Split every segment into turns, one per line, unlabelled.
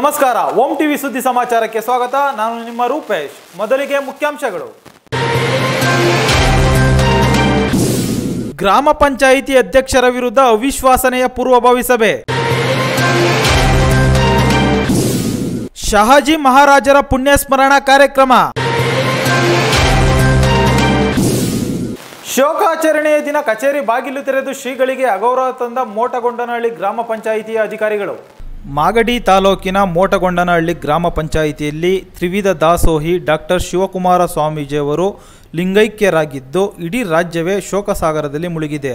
ನಮಸ್ಕಾರ, ಓಂ ಟಿವಿ ಸುದ್ದಿ ಸಮಾಚಾರಕ್ಕೆ ಸ್ವಾಗತ. ನಾನು ನಿಮ್ಮ ರೂಪೇಶ್. ಮೊದಲಿಗೆ ಮುಖ್ಯಾಂಶಗಳು. ಗ್ರಾಮ ಪಂಚಾಯಿತಿ ಅಧ್ಯಕ್ಷರ ವಿರುದ್ಧ ಅವಿಶ್ವಾಸನೆಯ ಪೂರ್ವಭಾವಿ ಸಭೆ. ಶಹಾಜಿ ಮಹಾರಾಜರ ಪುಣ್ಯಸ್ಮರಣ ಕಾರ್ಯಕ್ರಮ. ಶೋಕಾಚರಣೆಯ ದಿನ ಕಚೇರಿ ಬಾಗಿಲು ತೆರೆದು ಶ್ರೀಗಳಿಗೆ ಅಗೌರವ ತಂದ ಮೋಟಗೊಂಡನಹಳ್ಳಿ ಗ್ರಾಮ ಪಂಚಾಯಿತಿಯ ಅಧಿಕಾರಿಗಳು. ಮಾಗಡಿ ತಾಲೂಕಿನ ಮೋಟಗೊಂಡನಹಳ್ಳಿ ಗ್ರಾಮ ಪಂಚಾಯಿತಿಯಲ್ಲಿ ತ್ರಿವಿಧ ದಾಸೋಹಿ ಡಾಕ್ಟರ್ ಶಿವಕುಮಾರ ಸ್ವಾಮೀಜಿಯವರು ಲಿಂಗೈಕ್ಯರಾಗಿದ್ದು, ಇಡೀ ರಾಜ್ಯವೇ ಶೋಕಸಾಗರದಲ್ಲಿ ಮುಳುಗಿದೆ.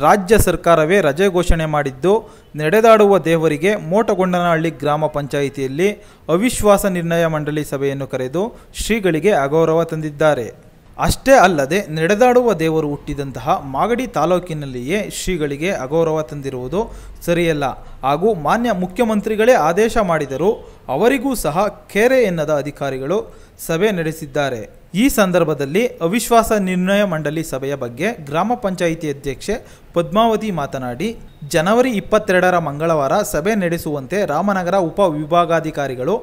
ರಾಜ್ಯ ಸರ್ಕಾರವೇ ರಜೆ ಘೋಷಣೆ ಮಾಡಿದ್ದು, ನಡೆದಾಡುವ ದೇವರಿಗೆ ಮೋಟಗೊಂಡನಹಳ್ಳಿ ಗ್ರಾಮ ಪಂಚಾಯಿತಿಯಲ್ಲಿ ಅವಿಶ್ವಾಸ ನಿರ್ಣಯ ಮಂಡಳಿ ಸಭೆಯನ್ನು ಕರೆದು ಶ್ರೀಗಳಿಗೆ ಅಗೌರವ ತಂದಿದ್ದಾರೆ. ಅಷ್ಟೇ ಅಲ್ಲದೆ ನಡೆದಾಡುವ ದೇವರು ಹುಟ್ಟಿದಂತಹ ಮಾಗಡಿ ತಾಲೂಕಿನಲ್ಲಿಯೇ ಶ್ರೀಗಳಿಗೆ ಅಗೌರವ ತಂದಿರುವುದು ಸರಿಯಲ್ಲ. ಹಾಗೂ ಮಾನ್ಯ ಮುಖ್ಯಮಂತ್ರಿಗಳೇ ಆದೇಶ ಮಾಡಿದರೂ ಅವರಿಗೂ ಸಹ ಕೆರೆ ಎನ್ನದ ಅಧಿಕಾರಿಗಳು ಸಭೆ ನಡೆಸಿದ್ದಾರೆ. ಈ ಸಂದರ್ಭದಲ್ಲಿ ಅವಿಶ್ವಾಸ ನಿರ್ಣಯ ಮಂಡಳಿ ಸಭೆಯ ಬಗ್ಗೆ ಗ್ರಾಮ ಪಂಚಾಯಿತಿ ಅಧ್ಯಕ್ಷೆ ಪದ್ಮಾವತಿ ಮಾತನಾಡಿ, ಜನವರಿ ಇಪ್ಪತ್ತೆರಡರ ಮಂಗಳವಾರ ಸಭೆ ನಡೆಸುವಂತೆ ರಾಮನಗರ ಉಪ ವಿಭಾಗಾಧಿಕಾರಿಗಳು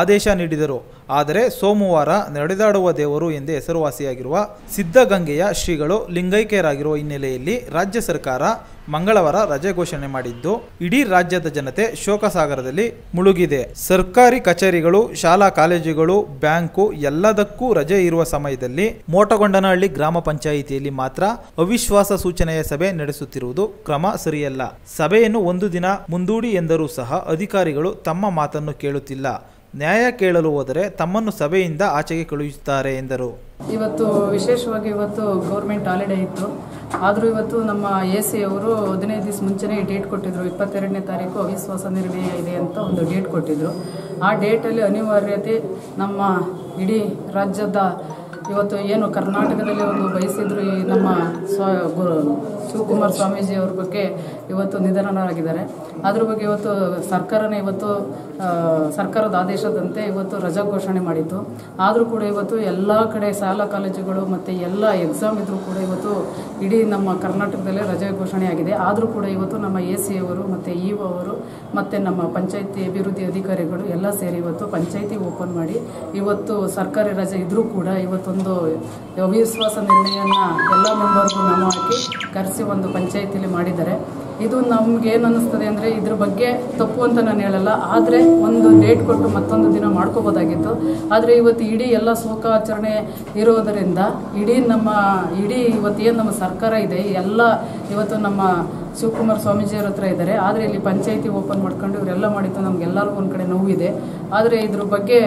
ಆದೇಶ ನೀಡಿದರು. ಆದರೆ ಸೋಮವಾರ ನಡೆದಾಡುವ ದೇವರು ಎಂದೇ ಹೆಸರುವಾಸಿಯಾಗಿರುವ ಸಿದ್ಧಗಂಗೆಯ ಶ್ರೀಗಳು ಲಿಂಗೈಕ್ಯರಾಗಿರುವ ಹಿನ್ನೆಲೆಯಲ್ಲಿ ರಾಜ್ಯ ಸರ್ಕಾರ ಮಂಗಳವಾರ ರಜೆ ಘೋಷಣೆ ಮಾಡಿದ್ದು, ಇಡೀ ರಾಜ್ಯದ ಜನತೆ ಶೋಕಸಾಗರದಲ್ಲಿ ಮುಳುಗಿದೆ. ಸರ್ಕಾರಿ ಕಚೇರಿಗಳು, ಶಾಲಾ ಕಾಲೇಜುಗಳು, ಬ್ಯಾಂಕು ಎಲ್ಲದಕ್ಕೂ ರಜೆ ಇರುವ ಸಮಯದಲ್ಲಿ ಮೋಟಗೊಂಡನಹಳ್ಳಿ ಗ್ರಾಮ ಪಂಚಾಯಿತಿಯಲ್ಲಿ ಮಾತ್ರ ಅವಿಶ್ವಾಸ ಸೂಚನೆಯ ಸಭೆ ನಡೆಸುತ್ತಿರುವುದು ಕ್ರಮ ಸರಿಯಲ್ಲ. ಸಭೆಯನ್ನು ಒಂದು ದಿನ ಮುಂದೂಡಿ ಎಂದರೂ ಸಹ ಅಧಿಕಾರಿಗಳು ತಮ್ಮ ಮಾತನ್ನು ಕೇಳುತ್ತಿಲ್ಲ. ನ್ಯಾಯ ಕೇಳಲು ಹೋದರೆ ತಮ್ಮನ್ನು ಸಭೆಯಿಂದ ಆಚೆಗೆ ಕಳುಹಿಸುತ್ತಾರೆ ಎಂದರು.
ಇವತ್ತು ವಿಶೇಷವಾಗಿ ಇವತ್ತು ಗೌರ್ಮೆಂಟ್ ಹಾಲಿಡೇ ಇತ್ತು. ಆದರೂ ಇವತ್ತು ನಮ್ಮ ಎ ಸಿ ಅವರು ಹದಿನೈದು ದಿವಸ ಮುಂಚೆನೇ ಡೇಟ್ ಕೊಟ್ಟಿದ್ರು. ಇಪ್ಪತ್ತೆರಡನೇ ತಾರೀಕು ಅವಿಶ್ವಾಸ ನಿರ್ಣಯ ಇದೆ ಅಂತ ಒಂದು ಡೇಟ್ ಕೊಟ್ಟಿದ್ರು. ಆ ಡೇಟಲ್ಲಿ ಅನಿವಾರ್ಯತೆ ನಮ್ಮ ಇಡೀ ರಾಜ್ಯದ ಇವತ್ತು ಏನು ಕರ್ನಾಟಕದಲ್ಲಿ ಒಂದು ಬಯಸಿದ್ರು ಈ ನಮ್ಮ ಸ್ವ ಗುರು ಶಿವಕುಮಾರ್ ಸ್ವಾಮೀಜಿ ಅವ್ರ ಬಗ್ಗೆ ಇವತ್ತು ನಿಧನರಾಗಿದ್ದಾರೆ. ಅದ್ರ ಬಗ್ಗೆ ಇವತ್ತು ಸರ್ಕಾರನೇ ಇವತ್ತು ಸರ್ಕಾರದ ಆದೇಶದಂತೆ ಇವತ್ತು ರಜಾ ಘೋಷಣೆ ಮಾಡಿತ್ತು ಆದರೂ ಕೂಡ ಇವತ್ತು ಎಲ್ಲ ಕಡೆ ಶಾಲಾ ಕಾಲೇಜುಗಳು ಮತ್ತು ಎಲ್ಲ ಎಕ್ಸಾಮ್ ಇದ್ದರೂ ಕೂಡ ಇವತ್ತು ಇಡೀ ನಮ್ಮ ಕರ್ನಾಟಕದಲ್ಲೇ ರಜೆ ಘೋಷಣೆ ಆಗಿದೆ. ಆದರೂ ಕೂಡ ಇವತ್ತು ನಮ್ಮ ಎ ಸಿ ಅವರು ಮತ್ತು ಇ ಅವರು ಮತ್ತು ನಮ್ಮ ಪಂಚಾಯಿತಿ ಅಭಿವೃದ್ಧಿ ಅಧಿಕಾರಿಗಳು ಎಲ್ಲ ಸೇರಿ ಇವತ್ತು ಪಂಚಾಯಿತಿ ಓಪನ್ ಮಾಡಿ ಇವತ್ತು ಸರ್ಕಾರಿ ರಜೆ ಇದ್ದರೂ ಕೂಡ ಇವತ್ತೊಂದು ಅವಿಶ್ವಾಸ ನಿರ್ಣಯನ ಎಲ್ಲ ಮೆಂಬರ್ಗೂ ನಾನು ಹಾಕಿ ಕರೆಸಿ ಒಂದು ಪಂಚಾಯಿತಿಯಲ್ಲಿ ಮಾಡಿದ್ದಾರೆ. ಇದು ನಮ್ಗೆ ಏನ್ ಅನ್ನಿಸ್ತದೆ ಅಂದರೆ ಇದ್ರ ಬಗ್ಗೆ ತಪ್ಪು ಅಂತ ನಾನು ಹೇಳಲ್ಲ. ಆದರೆ ಒಂದು ಡೇಟ್ ಕೊಟ್ಟು ಮತ್ತೊಂದು ದಿನ ಮಾಡ್ಕೋಬೋದಾಗಿತ್ತು. ಆದರೆ ಇವತ್ತು ಇಡೀ ಎಲ್ಲ ಶೋಕಾಚರಣೆ ಇರೋದರಿಂದ ಇಡೀ ನಮ್ಮ, ಇಡೀ ಇವತ್ತು ಏನು ನಮ್ಮ ಸರ್ಕಾರ ಇದೆ ಎಲ್ಲ ಇವತ್ತು ನಮ್ಮ ಶಿವಕುಮಾರ್ ಸ್ವಾಮೀಜಿಯವ್ರ ಹತ್ರ ಇದ್ದಾರೆ ಆದರೆ ಇಲ್ಲಿ ಪಂಚಾಯಿತಿ ಓಪನ್ ಮಾಡ್ಕೊಂಡು ಇವರೆಲ್ಲ ಮಾಡಿದ್ದು ನಮಗೆಲ್ಲರಿಗೂ ಒಂದು ಕಡೆ ನೋವಿದೆ. ಆದರೆ ಇದ್ರ ಬಗ್ಗೆ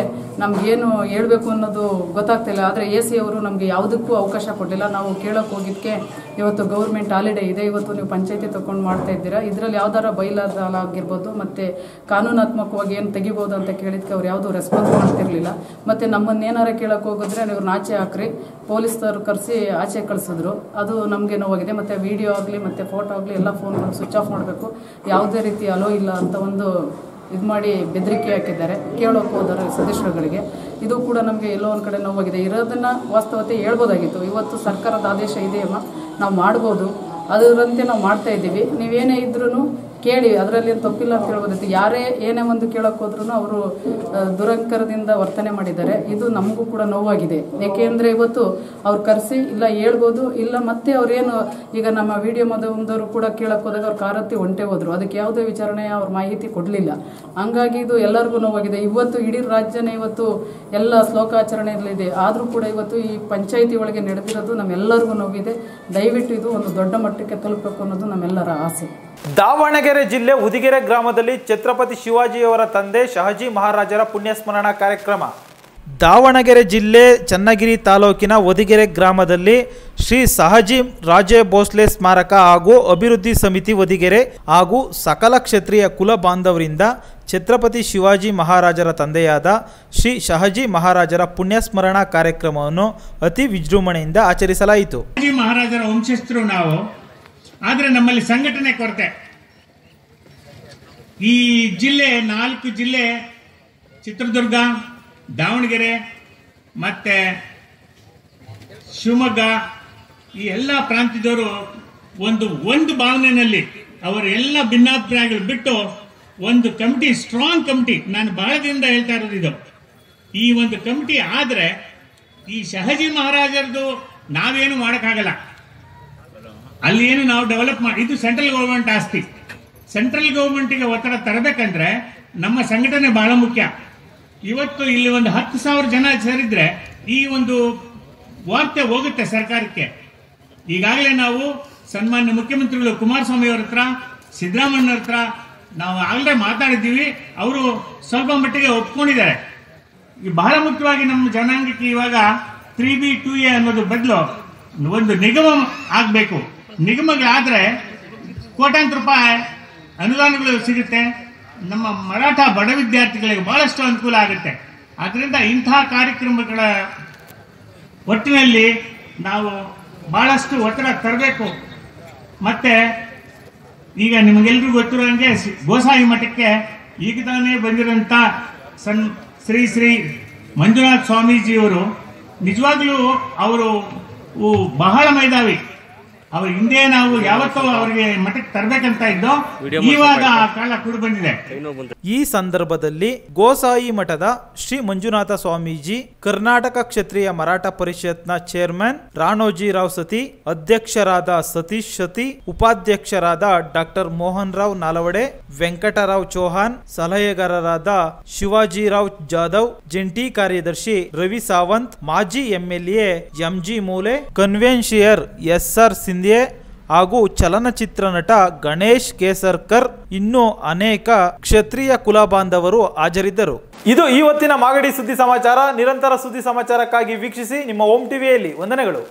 ನಮಗೇನು ಹೇಳಬೇಕು ಅನ್ನೋದು ಗೊತ್ತಾಗ್ತಿಲ್ಲ. ಆದರೆ ಎ ಸಿ ಅವರು ನಮಗೆ ಯಾವುದಕ್ಕೂ ಅವಕಾಶ ಕೊಟ್ಟಿಲ್ಲ ನಾವು ಕೇಳೋಕೆ ಹೋಗಿದ್ದಕ್ಕೆ ಇವತ್ತು ಗೌರ್ಮೆಂಟ್ ಹಾಲಿಡೇ ಇದೆ. ಇವತ್ತು ನೀವು ಪಂಚಾಯಿತಿ ತಗೊಂಡು ಮಾಡ್ತಾ ಇದ್ದೀರಾ. ಇದರಲ್ಲಿ ಯಾವ್ದಾರ ಬೈಲಾದಾಲ ಆಗಿರ್ಬೋದು ಮತ್ತು ಕಾನೂನಾತ್ಮಕವಾಗಿ ಏನು ತೆಗಿಬೋದು ಅಂತ ಕೇಳಿದ್ಕೆ ಅವ್ರು ಯಾವುದೂ ರೆಸ್ಪಾನ್ಸ್ ಮಾಡ್ತಿರ್ಲಿಲ್ಲ. ಮತ್ತು ನಮ್ಮನ್ನೇನಾರ ಕೇಳೋಕೆ ಹೋಗಿದ್ರೆ ನೀವು ನಾಚೆ ಹಾಕ್ರಿ. ಪೊಲೀಸರು ಕರೆಸಿ ಆಚೆ ಕಳಿಸಿದ್ರು. ಅದು ನಮಗೆ ನೋವಾಗಿದೆ. ಮತ್ತು ವಿಡಿಯೋ ಆಗಲಿ, ಮತ್ತು ಫೋಟೋ ಆಗಲಿ ಎಲ್ಲ ಫೋನ್ಗಳು ಸ್ವಿಚ್ ಆಫ್ ಮಾಡಬೇಕು. ಯಾವುದೇ ರೀತಿ ಅಲೋ ಇಲ್ಲ ಅಂತ ಒಂದು ಇದು ಮಾಡಿ ಬೆದರಿಕೆ ಹಾಕಿದ್ದಾರೆ. ಕೇಳೋಕೆ ಹೋದರೆ ಸದಸ್ಯರುಗಳಿಗೆ. ಇದು ಕೂಡ ನಮಗೆ ಎಲ್ಲೋ ಒಂದು ಕಡೆ ನೋವಾಗಿದೆ. ಇರೋದನ್ನು ವಾಸ್ತವತೆ ಹೇಳ್ಬೋದಾಗಿತ್ತು. ಇವತ್ತು ಸರ್ಕಾರದ ಆದೇಶ ಇದೆಯಮ್ಮ? ನಾವು ಮಾಡ್ಬೋದು. ಅದರಂತೆ ನಾವು ಮಾಡ್ತಾ ಇದ್ದೀವಿ. ನೀವೇನೇ ಇದ್ರೂ ಕೇಳಿ, ಅದರಲ್ಲಿ ಏನು ತಪ್ಪಿಲ್ಲ ಅಂತ ಹೇಳ್ಬೋದಿತ್ತು. ಯಾರೇ ಏನೇ ಒಂದು ಕೇಳೋಕೆ ಹೋದ್ರೂ ಅವರು ದುರಂಕರದಿಂದ ವರ್ತನೆ ಮಾಡಿದ್ದಾರೆ. ಇದು ನಮಗೂ ಕೂಡ ನೋವಾಗಿದೆ. ಏಕೆಂದರೆ ಇವತ್ತು ಅವ್ರು ಕರೆಸಿ ಇಲ್ಲ ಹೇಳ್ಬೋದು, ಇಲ್ಲ ಮತ್ತೆ ಅವ್ರೇನು ಈಗ ನಮ್ಮ ವಿಡಿಯೋ ಮದವರು ಕೂಡ ಕೇಳಕ್ಕೆ ಹೋದಾಗ ಅವ್ರು ಕಾರತ್ತಿ ಒಂಟೆ ಹೋದ್ರು. ಅದಕ್ಕೆ ಯಾವುದೇ ವಿಚಾರಣೆ ಅವ್ರ ಮಾಹಿತಿ ಕೊಡಲಿಲ್ಲ. ಹಂಗಾಗಿ ಇದು ಎಲ್ಲರಿಗೂ ನೋವಾಗಿದೆ. ಇವತ್ತು ಇಡೀ ರಾಜ್ಯನೇ ಇವತ್ತು ಎಲ್ಲ ಶ್ಲೋಕಾಚರಣೆಯಲ್ಲಿದೆ. ಆದರೂ ಕೂಡ ಇವತ್ತು ಈ ಪಂಚಾಯಿತಿ ಒಳಗೆ ನಡೆದಿರೋದು ನಮ್ಮೆಲ್ಲರಿಗೂ ನೋವಿದೆ. ದಯವಿಟ್ಟು ಇದು ಒಂದು ದೊಡ್ಡ ಮಟ್ಟಕ್ಕೆ ತಲುಪಬೇಕು ಅನ್ನೋದು ನಮ್ಮೆಲ್ಲರ ಆಸೆ.
ದಾವಣಗೆರೆ ಜಿಲ್ಲೆ ಉದಿಗೆರೆ ಗ್ರಾಮದಲ್ಲಿ ಛತ್ರಪತಿ ಶಿವಾಜಿಯವರ ತಂದೆ ಶಹಜಿ ಮಹಾರಾಜರ ಪುಣ್ಯಸ್ಮರಣ ಕಾರ್ಯಕ್ರಮ. ದಾವಣಗೆರೆ ಜಿಲ್ಲೆ ಚನ್ನಗಿರಿ ತಾಲೂಕಿನ ಒದಿಗೆರೆ ಗ್ರಾಮದಲ್ಲಿ ಶ್ರೀ ಸಹಜಿ ರಾಜೇ ಭೋಸ್ಲೆ ಸ್ಮಾರಕ ಹಾಗೂ ಅಭಿವೃದ್ಧಿ ಸಮಿತಿ ಒದಿಗೆರೆ ಹಾಗೂ ಸಕಲ ಕ್ಷತ್ರಿಯ ಕುಲ ಬಾಂಧವರಿಂದ ಛತ್ರಪತಿ ಶಿವಾಜಿ ಮಹಾರಾಜರ ತಂದೆಯಾದ ಶ್ರೀ ಶಹಜಿ ಮಹಾರಾಜರ ಪುಣ್ಯಸ್ಮರಣ ಕಾರ್ಯಕ್ರಮವನ್ನು ಅತಿ ವಿಜೃಂಭಣೆಯಿಂದ ಆಚರಿಸಲಾಯಿತು.
ಮಹಾರಾಜರ ವಂಶಸ್ಥರು ನಾವು ಆದ್ರೆ ನಮ್ಮಲ್ಲಿ ಸಂಘಟನೆ ಕೊರತೆ. ಈ ಜಿಲ್ಲೆ, ನಾಲ್ಕು ಜಿಲ್ಲೆ, ಚಿತ್ರದುರ್ಗ, ದಾವಣಗೆರೆ, ಮತ್ತೆ ಶಿವಮೊಗ್ಗ, ಈ ಎಲ್ಲ ಪ್ರಾಂತ್ಯದವರು ಒಂದು ಒಂದು ಭಾವನೆಯಲ್ಲಿ ಅವರ ಎಲ್ಲ ಭಿನ್ನಾಭಿಪ್ರಾಯಗಳು ಬಿಟ್ಟು ಒಂದು ಕಮಿಟಿ ಸ್ಟ್ರಾಂಗ್ ಕಮಿಟಿ. ನಾನು ಬಹಳ ಹೇಳ್ತಾ ಇರೋದು ಇದು. ಈ ಒಂದು ಕಮಿಟಿ ಆದರೆ ಈ ಶಹಜಿ ಮಹಾರಾಜರದು ನಾವೇನು ಮಾಡಕ್ಕಾಗಲ್ಲ. ಅಲ್ಲಿ ಏನು ನಾವು ಡೆವಲಪ್ ಮಾಡಿ ಇದು ಸೆಂಟ್ರಲ್ ಗೌರ್ಮೆಂಟ್ ಆಸ್ತಿ. ಸೆಂಟ್ರಲ್ ಗೌರ್ಮೆಂಟ್ಗೆ ಒತ್ತಡ ತರಬೇಕಂದ್ರೆ ನಮ್ಮ ಸಂಘಟನೆ ಬಹಳ ಮುಖ್ಯ. ಇವತ್ತು ಇಲ್ಲಿ ಒಂದು ಹತ್ತು ಸಾವಿರ ಜನ ಸೇರಿದ್ರೆ ಈ ಒಂದು ವಾರ್ತೆ ಹೋಗುತ್ತೆ ಸರ್ಕಾರಕ್ಕೆ. ಈಗಾಗಲೇ ನಾವು ಸನ್ಮಾನ್ಯ ಮುಖ್ಯಮಂತ್ರಿಗಳು ಕುಮಾರಸ್ವಾಮಿ ಅವ್ರ ಹತ್ರ, ಸಿದ್ದರಾಮಯ್ಯ ಹತ್ರ ನಾವು ಆಗಲೇ ಮಾತಾಡಿದ್ದೀವಿ. ಅವರು ಸ್ವಲ್ಪ ಮಟ್ಟಿಗೆ ಒಪ್ಕೊಂಡಿದ್ದಾರೆ. ಬಹಳ ಮುಖ್ಯವಾಗಿ ನಮ್ಮ ಜನಾಂಗಕ್ಕೆ ಇವಾಗ ತ್ರೀ ಬಿ ಟೂ ಎ ಅನ್ನೋದು ಬದಲು ಒಂದು ನಿಗಮ ಆಗಬೇಕು. ನಿಗಮಗಳಾದ್ರೆ ಕೋಟ್ಯಾಂತರ ರೂಪಾಯಿ ಅನುದಾನಗಳು ಸಿಗುತ್ತೆ. ನಮ್ಮ ಮರಾಠ ಬಡ ವಿದ್ಯಾರ್ಥಿಗಳಿಗೆ ಬಹಳಷ್ಟು ಅನುಕೂಲ ಆಗುತ್ತೆ. ಆದ್ದರಿಂದ ಇಂತಹ ಕಾರ್ಯಕ್ರಮಗಳ ಒಟ್ಟಿನಲ್ಲಿ ನಾವು ಬಹಳಷ್ಟು ಒತ್ತಡ ತರಬೇಕು. ಮತ್ತೆ ಈಗ ನಿಮಗೆಲ್ರಿಗೂ ಗೊತ್ತಿರೋ ಹಾಗೆ ಗೋಸಾಯಿ ಮಠಕ್ಕೆ ಈಗ ತಾನೇ ಬಂದಿರೋಂಥ ಸನ್ ಶ್ರೀ ಶ್ರೀ ಮಂಜುನಾಥ್ ಸ್ವಾಮೀಜಿಯವರು ನಿಜವಾಗ್ಲೂ ಅವರು ಬಹಳ ಮೇಧಾವಿ. ಅವ್ರ ಹಿಂದೆ ನಾವು ಯಾವತ್ತೂ ಅವರಿಗೆ ಮಠಕ್ಕೆ ತರಬೇಕಂತ ಇದ್ದೋ ಇವಾಗ ಆ ಕಾಲ ಕೂಡ ಬಂದಿದೆ.
ಈ ಸಂದರ್ಭದಲ್ಲಿ ಗೋಸಾಯಿ ಮಠದ ಶ್ರೀ ಮಂಜುನಾಥ ಸ್ವಾಮೀಜಿ ಕರ್ನಾಟಕ ಕ್ಷತ್ರಿಯ ಮರಾಠ ಪರಿಷತ್ನ ಚೇರ್ಮನ್ ರಾಣೋಜಿ ರಾವ್ ಸತಿ ಅಧ್ಯಕ್ಷರಾದ ಸತೀಶ್ ಸತಿ ಉಪಾಧ್ಯಕ್ಷರಾದ ಡಾಕ್ಟರ್ ಮೋಹನ್ ರಾವ್ ನಾಲವಡೆ ವೆಂಕಟರಾವ್ ಚೌಹಾನ್ ಸಲಹೆಗಾರರಾದ ಶಿವಾಜಿರಾವ್ ಜಾಧವ್ ಜಂಟಿ ಕಾರ್ಯದರ್ಶಿ ರವಿ ಸಾವಂತ್ ಮಾಜಿ ಎಂಎಲ್ಎ ಎಂಜಿ ಮೂಲೆ ಕನ್ವೆನ್ಷಿಯರ್ ಎಸ್ಆರ್ ಸಿಂಧ್ಯೆ ಹಾಗೂ ಚಲನಚಿತ್ರ ನಟ ಗಣೇಶ್ ಕೇಸರ್ಕರ್ ಇನ್ನೂ ಅನೇಕ ಕ್ಷತ್ರಿಯ ಕುಲ ಬಾಂಧವರು ಹಾಜರಿದ್ದರು. ಇದು ಇವತ್ತಿನ ಮಾಗಡಿ ಸುದ್ದಿ ಸಮಾಚಾರ. ನಿರಂತರ ಸುದ್ದಿ ಸಮಾಚಾರಕ್ಕಾಗಿ ವೀಕ್ಷಿಸಿ ನಿಮ್ಮ ಓಂ ಟಿವಿಯಲ್ಲಿ ವಂದನೆಗಳು.